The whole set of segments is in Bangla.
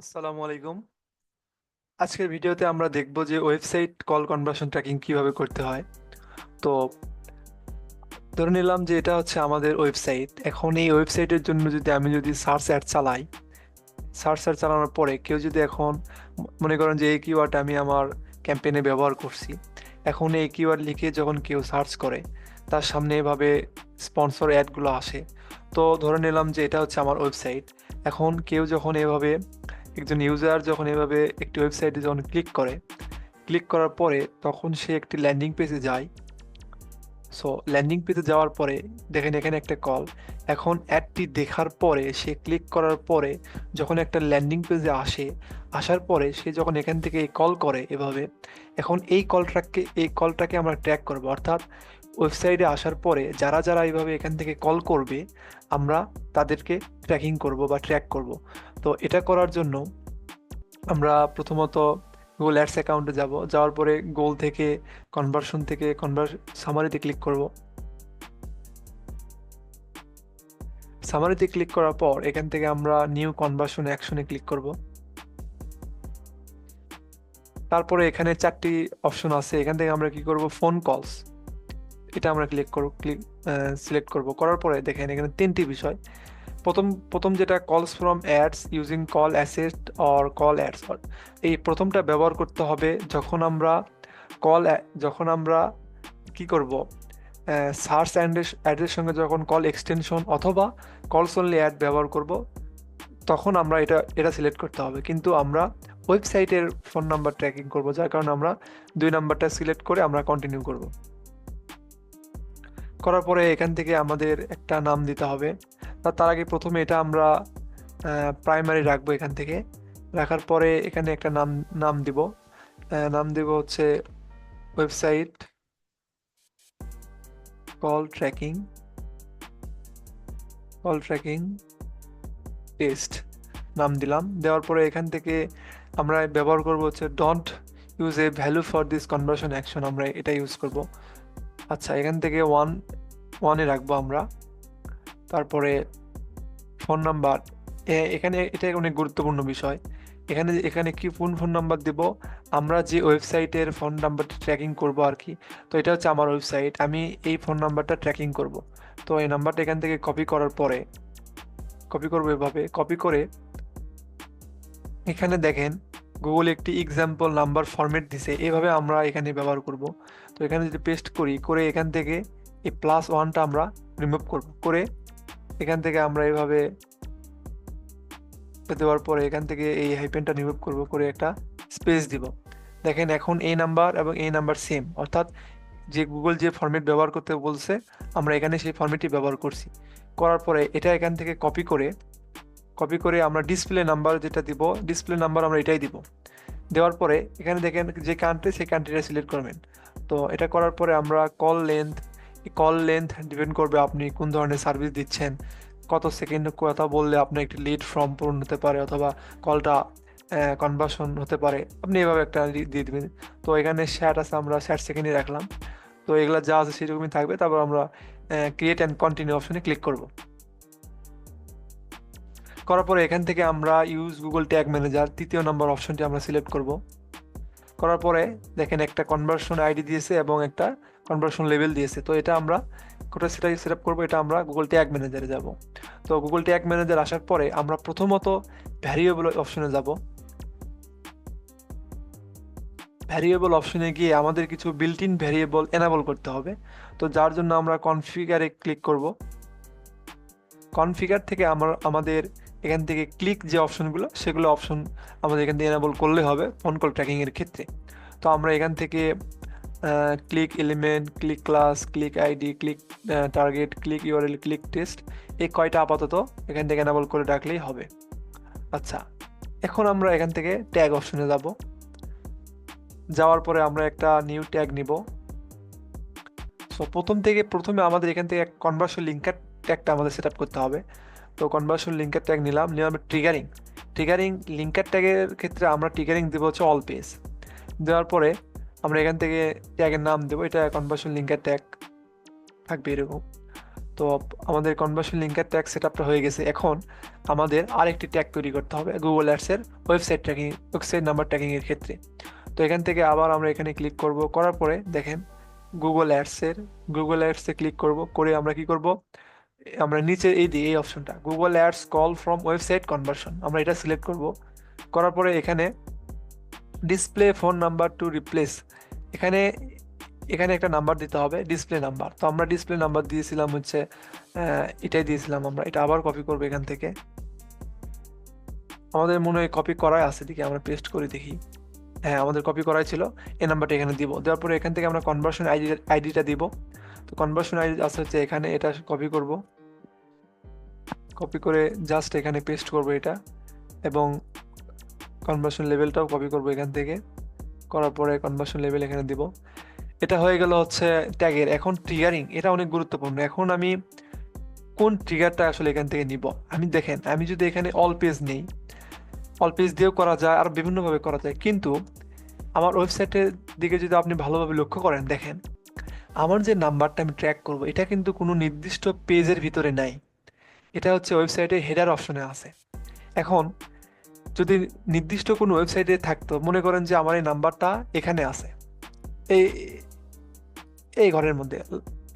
আসসালামু আলাইকুম। আজকের ভিডিওতে আমরা দেখব যে ওয়েবসাইট কল কনভার্সন ট্র্যাকিং কীভাবে করতে হয়। তো ধরে নিলাম যে এটা হচ্ছে আমাদের ওয়েবসাইট। এখন এই ওয়েবসাইটের জন্য যদি আমি যদি সার্চ অ্যাড চালাই, সার্চ অ্যাড চালানোর পরে কেউ যদি এখন মনে করেন যে এই কিওয়ার্ড আমি আমার ক্যাম্পেইনে ব্যবহার করছি, এখন এই কিওয়ার্ড লিখে যখন কেউ সার্চ করে, তার সামনে এভাবে স্পন্সর অ্যাডগুলো আসে। তো ধরে নিলাম যে এটা হচ্ছে আমার ওয়েবসাইট। এখন কেউ যখন এভাবে একজন ইউজার যখন এভাবে একটি ওয়েবসাইটে যখন ক্লিক করে ক্লিক করার পরে তখন সে একটি ল্যান্ডিং পেজে যায়। সো ল্যান্ডিং পেজে যাওয়ার পরে দেখেন এখানে একটা কল এখন অ্যাডটি দেখার পরে সে ক্লিক করার পরে যখন একটা ল্যান্ডিং পেজে আসে, আসার পরে সে যখন এখান থেকে কল করে এভাবে, এখন এই কলটাকে এই কলটাকে আমরা ট্র্যাক করব। অর্থাৎ ওয়েবসাইটে আসার পরে যারা যারা এইভাবে এখান থেকে কল করবে, আমরা তাদেরকে ট্র্যাকিং করব বা ট্র্যাক করব। তো এটা করার জন্য আমরা প্রথমত গুগল অ্যাডস অ্যাকাউন্টে যাব। যাওয়ার পরে গোল থেকে কনভার্সন থেকে কনভার্স সামারিতে ক্লিক করব। সামারিতে ক্লিক করার পর এখান থেকে আমরা নিউ কনভার্সন অ্যাকশনে ক্লিক করব। তারপরে এখানে চারটি অপশন আছে। এখান থেকে আমরা কি করব? ফোন কলস এটা আমরা ক্লিক করব ক্লিক সিলেক্ট করব। করার পরে দেখেন এখানে তিনটি বিষয়। প্রথম প্রথম যেটা calls from ads using call asset or call ads এই প্রথমটা ব্যবহার করতে হবে যখন আমরা কল যখন আমরা কি করব? সার্চ অ্যাডের সঙ্গে যখন কল এক্সটেনশন অথবা কলস অনলি অ্যাড ব্যবহার করব, তখন আমরা এটা এটা সিলেক্ট করতে হবে। কিন্তু আমরা ওয়েবসাইটের ফোন নাম্বার ট্র্যাকিং করব, যার কারণে আমরা দুই নাম্বারটা সিলেক্ট করে আমরা কন্টিনিউ করব। করার পরে এখান থেকে আমাদের একটা নাম দিতে হবে। তার আগে প্রথমে এটা আমরা প্রাইমারি রাখব এখান থেকে। রাখার পরে এখানে একটা নাম নাম দিব। নাম দিব হচ্ছে website call tracking call tracking test নাম দিলাম। দেওয়ার পরে এখান থেকে আমরা ব্যবহার করব হচ্ছে don't use a value for this conversion action আমরা এটা ইউজ করব। আচ্ছা এখান থেকে ওয়ান ওয়ানে রাখব আমরা। তারপরে ফোন নাম্বার এখানে এটা অনেক গুরুত্বপূর্ণ বিষয়। এখানে এখানে কি কোন ফোন নাম্বার দেব? আমরা যে ওয়েবসাইটের ফোন নাম্বারটা ট্র্যাকিং করব আর কি, তো এটা হচ্ছে আমার ওয়েবসাইট আমি এই ফোন নাম্বারটা ট্র্যাকিং করব। তো এই নাম্বারটা এখান থেকে কপি করার পরে কপি করব এভাবে কপি করে এখানে দেখেন গুগল একটি এক্সাম্পল নাম্বার ফরম্যাট দিছে, এভাবে আমরা এখানে ব্যবহার করব। তো এখানে যদি পেস্ট করি, করে এখান থেকে এই প্লাস ওয়ানটা আমরা রিমুভ করব। করে এখান থেকে আমরা এভাবে দেওয়ার পরে এখান থেকে এই হাইপেনটা রিমুভ করব, করে একটা স্পেস দিব। দেখেন এখন এই নাম্বার এবং এই নাম্বার সেম অর্থাৎ যে গুগল যে ফরম্যাট ব্যবহার করতে বলছে, আমরা এখানে সেই ফরম্যাটটি ব্যবহার করছি। করার পরে এটা এখান থেকে কপি করে কপি করে আমরা ডিসপ্লে নাম্বার যেটা দিব ডিসপ্লে নাম্বার আমরা এটাই দিব। দেওয়ার পরে এখানে দেখেন যে কান্ট্রি সেই কান্ট্রিটা সিলেক্ট করবেন। তো এটা করার পরে আমরা call length call length depend করবে আপনি, কোন ধরনের সার্ভিস দিচ্ছেন, কত সেকেন্ড কথা বললে আপনার একটি লিড ফর্ম পূরণ হতে পারে অথবা কলটা কনভার্সন হতে পারে, আপনি এভাবে একটা দিয়ে দিবেন। তো এখানে শ্যাট আছে, আমরা ষাট সেকেন্ডে রাখলাম। তো এগুলো যা আছে সেরকমই থাকবে, তারপর আমরা ক্রিয়েট অ্যান্ড কন্টিনিউ অপশনে ক্লিক করব। করার পরে এখান থেকে আমরা ইউজ গুগল ট্যাগ ম্যানেজার তৃতীয় নম্বর অপশনটি আমরা সিলেক্ট করব। করার পরে দেখেন একটা কনভার্সন আইডি দিয়েছে এবং একটা কনভার্সন লেভেল দিয়েছে। তো এটা আমরা কোথায় সেটা সেট আপ করব, এটা আমরা গুগল ট্যাগ ম্যানেজারে যাব। তো গুগল ট্যাগ ম্যানেজার আসার পরে আমরা প্রথমত ভ্যারিয়েবল অপশনে যাব। ভ্যারিয়েবল অপশনে গিয়ে আমাদের কিছু বিল্ট ইন ভ্যারিয়েবল এনাবল করতে হবে। তো যার জন্য আমরা কনফিগারে ক্লিক করব। কনফিগার থেকে আমার, আমাদের এখান থেকে ক্লিক যে অপশনগুলো সেগুলো অপশন আমাদের এখান থেকে এনাবল করলে হবে ফোন কল ট্র্যাকিংয়ের ক্ষেত্রে। তো আমরা এখান থেকে click element click class click ID click target click URL click test এই কয়টা আপাতত এখান থেকে এনাবল করে রাখলেই হবে। আচ্ছা এখন আমরা এখান থেকে ট্যাগ অপশনে যাব। যাওয়ার পরে আমরা একটা নিউ ট্যাগ নিব। সো প্রথম থেকে প্রথমে আমাদের এখান থেকে কনভার্সন লিঙ্কার ট্যাগটা আমাদের সেট করতে হবে। তো কনভার্সন লিঙ্কার ট্যাগ নিলাম নিলাম ট্রিগারিং ট্রিগারিং লিঙ্কার ট্যাগের ক্ষেত্রে আমরা ট্রিগারিং দেবো হচ্ছে অল পেজ দেওয়ার পরে আমরা এখান থেকে ট্যাগের নাম দেবো। এটা কনভার্সন লিঙ্কের ট্যাগ থাকবে এরকম। তো আমাদের কনভার্সন লিঙ্কের ট্যাগ সেট আপটা হয়ে গেছে। এখন আমাদের আরেকটি ট্যাগ তৈরি করতে হবে গুগল অ্যাডসের ওয়েবসাইট ট্র্যাকিং ওয়েবসাইট নাম্বার ট্র্যাকিংয়ের ক্ষেত্রে। তো এখান থেকে আবার আমরা এখানে ক্লিক করব। করার পরে দেখেন গুগল অ্যাডসের গুগল অ্যাডসে ক্লিক করব। করে আমরা কি করব? আমরা নিচে এই দিই এই অপশনটা Google ads call from website conversion আমরা এটা সিলেক্ট করব। করার পরে এখানে display phone number to replace এখানে এখানে একটা নাম্বার দিতে হবে ডিসপ্লে নাম্বার তো আমরা ডিসপ্লে নাম্বার দিয়েছিলাম হচ্ছে এটাই দিয়েছিলাম আমরা। এটা আবার কপি করব এখান থেকে। আমাদের মনে হয় কপি করাই আছে দেখি আমরা পেস্ট করে দেখি। হ্যাঁ আমাদের কপি করাই ছিল। এই নাম্বারটা এখানে দিব। দেওয়ার পরে এখান থেকে আমরা কনভার্সন আইডি আইডিটা দিব। তো কনভার্সন আইডি আছে হচ্ছে এখানে, এটা কপি করব। কপি করে জাস্ট এখানে পেস্ট করব এটা। এবং কনভার্সন লেভেলটাও কপি করব এখান থেকে। করার পরে কনভার্সন লেভেল এখানে দিব। এটা হয়ে গেল হচ্ছে ট্যাগের এখন ট্রিগারিং এটা অনেক গুরুত্বপূর্ণ। এখন আমি কোন ট্রিগারটা আসলে এখান থেকে নিব? আমি দেখেন, আমি যদি এখানে অল পেজ নেই অল পেজ দিয়েও করা যায়, আর বিভিন্নভাবে করা যায়। কিন্তু আমার ওয়েবসাইটের দিকে যদি আপনি ভালোভাবে লক্ষ্য করেন, দেখেন, আমার যে নাম্বারটা আমি ট্র্যাক করব, এটা কিন্তু কোনো নির্দিষ্ট পেজের ভিতরে নাই। এটা হচ্ছে ওয়েবসাইটে হেডার অপশনে আছে। এখন যদি নির্দিষ্ট কোনো ওয়েবসাইটে থাকতো, মনে করেন যে আমার এই নাম্বারটা এখানে আছে। এই এই ঘরের মধ্যে,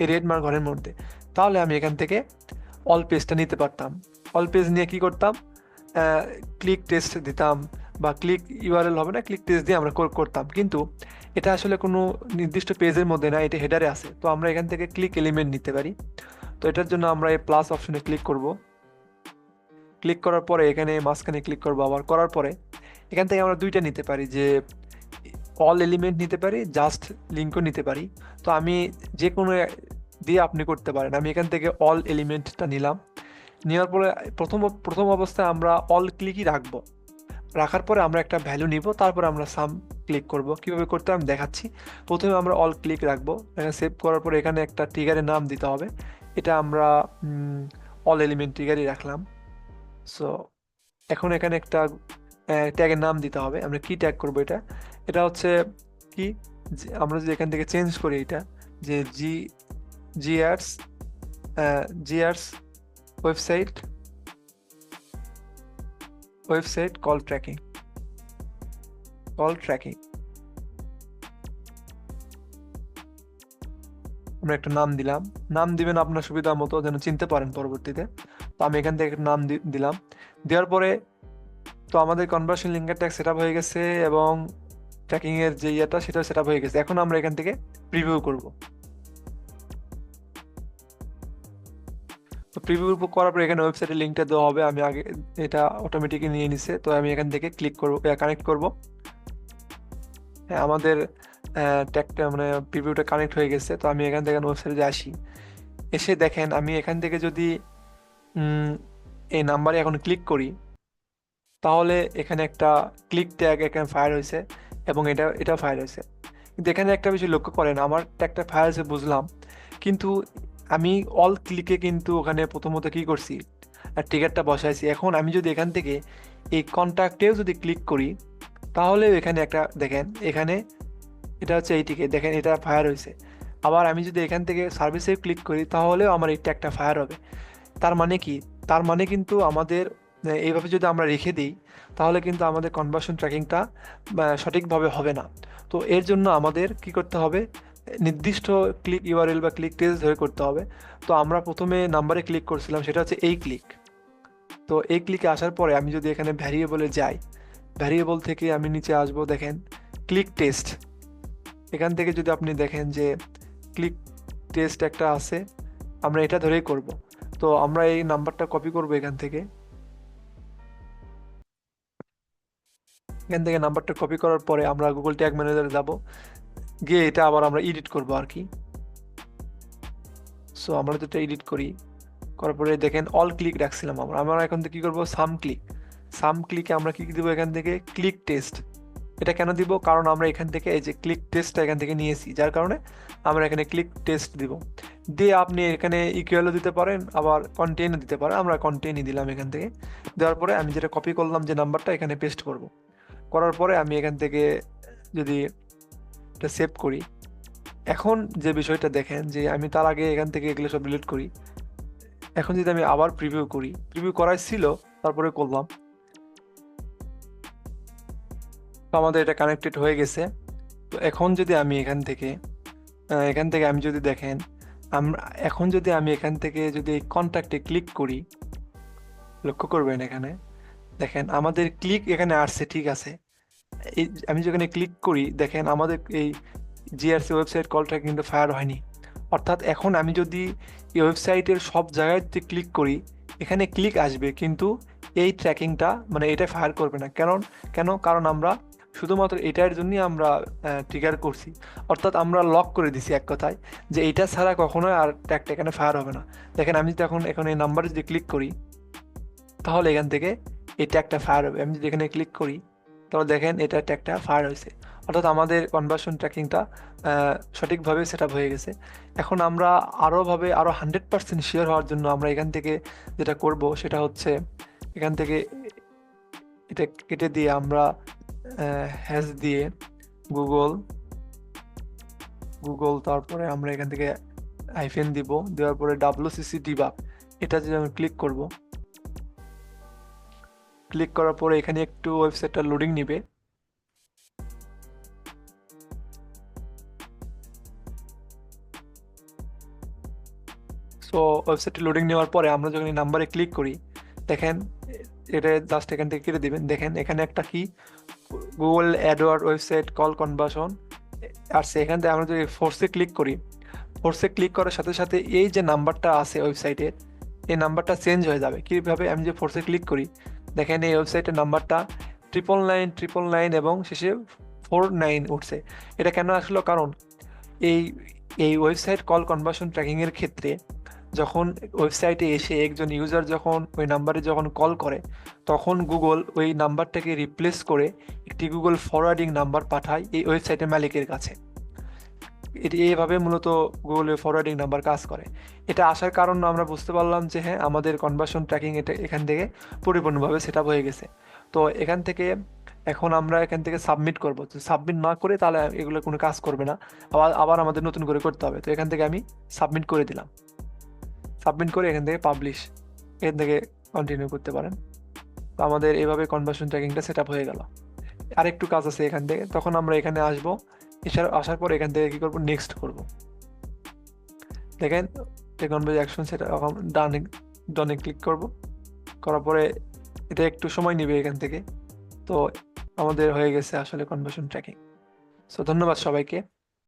এই রেডমার ঘরের মধ্যে। তাহলে আমি এখান থেকে অল পেজটা নিতে পারতাম। অল পেজ নিয়ে কি করতাম? ক্লিক টেস্ট দিতাম বা ক্লিক ইউআরএল হবে না ক্লিক টেস্ট দিয়ে আমরা করতাম। কিন্তু এটা আসলে কোনো নির্দিষ্ট পেজের মধ্যে না, এটা হেডারে আছে। তো আমরা এখান থেকে ক্লিক এলিমেন্ট নিতে পারি। তো এটার জন্য আমরা এই প্লাস অপশনে ক্লিক করব। ক্লিক করার পরে, এখানে মাঝখানে ক্লিক করব আবার। করার পরে, এখান থেকে আমরা দুইটা নিতে পারি, যে অল এলিমেন্ট নিতে পারি জাস্ট লিঙ্কও নিতে পারি। তো আমি যে কোনো দিয়ে আপনি করতে পারেন। আমি এখান থেকে অল এলিমেন্টটা নিলাম। নেওয়ার পরে, প্রথম প্রথম অবস্থায় আমরা অল ক্লিকই রাখব। রাখার পরে আমরা একটা ভ্যালু নিব, তারপরে আমরা সাম ক্লিক করব। কীভাবে করতে আমি দেখাচ্ছি। প্রথমে আমরা অল ক্লিক রাখব। এখানে সেভ করার পরে এখানে একটা ট্রিগারের নাম দিতে হবে। এটা আমরা অল এলিমেন্ট ট্রিগারই রাখলাম। সো এখন এখানে একটা ট্যাগের নাম দিতে হবে। আমরা কি ট্যাগ করব এটা? এটা হচ্ছে কি? আমরা যদি এখান থেকে চেঞ্জ করি এটা, যে জি জিআরস জিআরস website website call tracking call tracking আমরা একটা নাম দিলাম। নাম দিবেন আপনার সুবিধা মতো, যেন চিনতে পারেন পরবর্তীতে। তো আমি এখান থেকে একটা নাম দিলাম। দেওয়ার পরে তো আমাদের কনভার্সন লিঙ্কের ট্যাগ সেট হয়ে গেছে এবং ট্র্যাকিং এর যে ইয়েটা সেটা সেট আপ হয়ে গেছে। এখন আমরা এখান থেকে প্রিভিউ করব। তো প্রিভিউ করার পর এখানে ওয়েবসাইটের লিঙ্কটা দেওয়া হবে। আমি আগে এটা অটোমেটিকলি নিয়ে নিছে। তো আমি এখান থেকে ক্লিক করব কানেক্ট করব। হ্যাঁ আমাদের ট্যাগটা মানে প্রিভিউটা কানেক্ট হয়ে গেছে, তো আমি এখান থেকে ওয়েবসাইটে আসি। এসে দেখেন, আমি এখান থেকে যদি এই নাম্বারে এখন ক্লিক করি, তাহলে এখানে একটা ক্লিক ট্যাগ এখানে ফায়ার হয়েছে এবং এটা এটা ফায়ার হয়েছে। কিন্তু এখানে একটা বিষয় লক্ষ্য করেন, আমার ট্যাগটা ফায়ার হয়েছে বুঝলাম, কিন্তু আমি অল ক্লিকে কিন্তু ওখানে প্রথমত কি করছি, আর টিকারটা বসাইছি। এখন আমি যদি এখান থেকে এই কন্ট্যাক্টেও যদি ক্লিক করি তাহলে এখানে একটা, দেখেন, এখানে এটা হচ্ছে এই টিকে দেখেন, এটা ফায়ার হয়েছে আবার আমি যদি এখান থেকে সার্ভিসে ক্লিক করি, তাহলেও আমার এই ট্যাগটা ফায়ার হবে। তার মানে কি? তার মানে কিন্তু আমাদের এইভাবে যদি আমরা রেখে দিই, তাহলে কিন্তু আমাদের কনভার্সন ট্র্যাকিংটা সঠিকভাবে হবে না। তো এর জন্য আমাদের কি করতে হবে? নির্দিষ্ট ক্লিক ইউআরএল বা ক্লিক টেস্ট ধরে করতে হবে। তো আমরা প্রথমে নাম্বারে ক্লিক করছিলাম, সেটা হচ্ছে এই ক্লিক তো এই ক্লিকে আসার পরে আমি যদি এখানে ভ্যারিয়েবলে যাই ভ্যারিয়েবল থেকে আমি নিচে আসব, দেখেন ক্লিক টেস্ট এখান থেকে যদি আপনি দেখেন যে ক্লিক টেস্ট একটা আছে, আমরা এটা ধরেই করব। তো আমরা এই নাম্বারটা কপি করব এখান থেকে। এখান থেকে নাম্বারটা কপি করার পরে আমরা গুগল ট্যাগ ম্যানেজারে যাব। গিয়ে এটা আবার আমরা এডিট করব আর কি। সো আমরা যেটা এডিট করি, করার পরে দেখেন অল ক্লিক রাখছিলাম আমরা। আমরা এখন থেকে কী করব? সাম ক্লিক সাম ক্লিকে আমরা কি দেবো এখান থেকে? ক্লিক টেস্ট এটা কেন দিব? কারণ আমরা এখান থেকে এই যে ক্লিক টেস্টটা এখান থেকে নিয়েছি, যার কারণে আমরা এখানে ক্লিক টেস্ট দিব। দিয়ে আপনি এখানে ইকুয়ালও দিতে পারেন, আবার কন্টেনও দিতে পারেন। আমরা কন্টেনই দিলাম এখান থেকে। দেওয়ার পরে আমি যেটা কপি করলাম যে নাম্বারটা এখানে পেস্ট করব। করার পরে আমি এখান থেকে যদি এটা সেভ করি, এখন যে বিষয়টা দেখেন যে আমি তার আগে এখান থেকে এগুলো সব ডিলিট করি। এখন যদি আমি আবার প্রিভিউ করি প্রিভিউ করাই ছিল, তারপরে করলাম। তো আমাদের এটা কানেক্টেড হয়ে গেছে। তো এখন যদি আমি এখান থেকে এখান থেকে আমি যদি দেখেন, আমরা, এখন যদি আমি এখান থেকে যদি এই কন্ট্যাক্টে ক্লিক করি, লক্ষ্য করবেন এখানে, দেখেন আমাদের ক্লিক এখানে আসছে, ঠিক আছে। এই আমি যেখানে ক্লিক করি, দেখেন আমাদের এই জিআরসি ওয়েবসাইট কলটা কিন্তু ফায়ার হয়নি। অর্থাৎ এখন আমি যদি এই ওয়েবসাইটের সব জায়গায় যদি ক্লিক করি, এখানে ক্লিক আসবে, কিন্তু এই ট্র্যাকিংটা মানে এটা ফায়ার করবে না। কারণ কেন? কারণ আমরা শুধুমাত্র এটার জন্যই আমরা ট্রিগার করছি। অর্থাৎ আমরা লক করে দিছি এক কথায়, যে এটা ছাড়া কখনোই আর ট্যাগটা এখানে ফায়ার হবে না। দেখেন, আমি যদি এখন এখন এই নাম্বারে যদি ক্লিক করি, তাহলে এখান থেকে এই ট্যাগটা ফায়ার হবে। আমি যদি এখানে ক্লিক করি, তাহলে দেখেন এটা ট্যাগটা ফায়ার হয়েছে। অর্থাৎ আমাদের কনভার্সন ট্র্যাকিংটা সঠিকভাবে সেট আপ হয়ে গেছে। এখন আমরা আরোভাবে আরও হান্ড্রেড পার্সেন্ট শিওর হওয়ার জন্য আমরা এখান থেকে যেটা করব, সেটা হচ্ছে, এখান থেকে এটা কেটে দিয়ে আমরা হ্যাশ দিয়ে গুগল গুগল তারপরে আমরা এখান থেকে আইফেন দিব, দেওয়ার পরে ডাব্লুসিসি ডিবাগ এটা যদি আমি ক্লিক করব ক্লিক করার পরে এখানে একটু ওয়েবসাইটটা লোডিং নিবে। সো ওয়েবসাইটে লোডিং নেওয়ার পরে আমরা যখন এই নাম্বারে ক্লিক করি, দেখেন এটা জাস্ট এখান থেকে কেটে দিবেন। দেখেন, এখানে একটা কি Google AdWord website call conversion আর সেখান থেকে আমরা যদি ফোর্সে ক্লিক করি ফোর্সে ক্লিক করার সাথে সাথে এই যে নাম্বারটা আছে ওয়েবসাইটের এই নাম্বারটা চেঞ্জ হয়ে যাবে। কীভাবে আমি যে ফোর্সে ক্লিক করি, দেখেন এই ওয়েবসাইটের নাম্বারটা ট্রিপল নাইন ট্রিপল নাইন এবং শেষে ফোর নাইন উঠছে। এটা কেন আসলো? কারণ এই এই ওয়েবসাইট কল কনভার্সন ট্র্যাকিংয়ের ক্ষেত্রে যখন ওয়েবসাইটে এসে একজন ইউজার যখন ওই নাম্বারে যখন কল করে, তখন গুগল ওই নাম্বারটাকে রিপ্লেস করে একটি গুগল ফরওয়ার্ডিং নাম্বার পাঠায় এই ওয়েবসাইটের মালিকের কাছে। এটি এইভাবে মূলত গুগলের ফরওয়ার্ডিং নাম্বার কাজ করে। এটা আসার কারণ আমরা বুঝতে পারলাম যে হ্যাঁ আমাদের কনভার্সন ট্র্যাকিং এটা এখান থেকে পরিপূর্ণভাবে সেট আপ হয়ে গেছে। তো এখান থেকে এখন আমরা এখান থেকে সাবমিট করব। সাবমিট না করে তাহলে এগুলো কোনো কাজ করবে না। আবার আবার আমাদের নতুন করে করতে হবে। তো এখান থেকে আমি সাবমিট করে দিলাম। সাবমিট করে এখান থেকে পাবলিশ এখান থেকে কন্টিনিউ করতে পারেন। তো আমাদের এভাবে কনভার্সন ট্র্যাকিংটা সেট হয়ে গেল। আরেকটু কাজ আছে এখান থেকে। তখন আমরা এখানে আসব এছাড়া আসার পর এখান থেকে কি করব? নেক্সট করব। দেখেন টেকনোলজি অ্যাকশন সেটা ডানে ডানে ক্লিক করব। করার পরে এটা একটু সময় নেবে এখান থেকে। তো আমাদের হয়ে গেছে আসলে কনভার্সন ট্র্যাকিং সো ধন্যবাদ সবাইকে।